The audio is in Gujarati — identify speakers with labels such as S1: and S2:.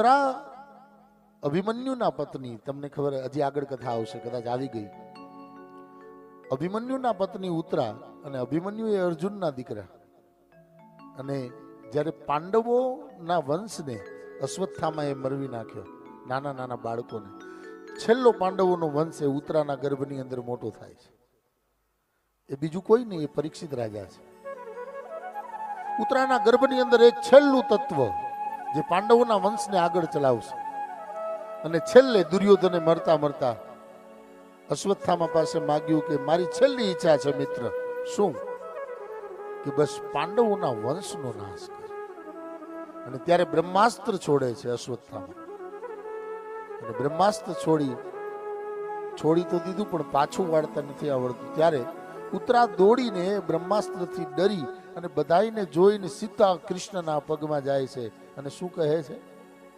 S1: ઉત્તરા અભિમન્યુના પત્ની, તમને ખબર હજી આગળ કથા આવશે, કદાચ આવી ગઈ. અભિમન્યુના પત્ની ઉત્તરા અને અભિમન્યુ એ અર્જુનના દીકરા. અને જ્યારે પાંડવોના વંશને અશ્વત્થામાએ મરવી નાખ્યો, નાના નાના બાળકોને, છેલ્લો પાંડવોનો વંશ એ ઉત્તરાના ગર્ભની અંદર મોટો થાય છે. એ બીજું કોઈ નહીં, એ પરીક્ષિત રાજા છે. ઉત્તરાના ગર્ભની અંદર એક છેલ્લું તત્વ જે પાંડવોના વંશને આગળ ચલાવશે. અને છેલ્લે દુર્યોધને મરતા મરતા અશ્વત્થામા પાસે માગ્યું કે, મારી છેલ્લી ઈચ્છા છે મિત્ર, શું? કે બસ પાંડવોના વંશનો નાશ કરે. અને ત્યારે બ્રહ્માસ્ત્ર છોડે છે અશ્વત્થામા. અને બ્રહ્માસ્ત્ર છોડી છોડી તો દીધું પણ પાછું વાળતા નથી આવડતું. ત્યારે ઉત્તરા દોડીને બ્રહ્માસ્ત્રથી ડરી અને બધાઈને જોઈને સીતા કૃષ્ણના પગમાં જાય છે. અને શું કહે છે?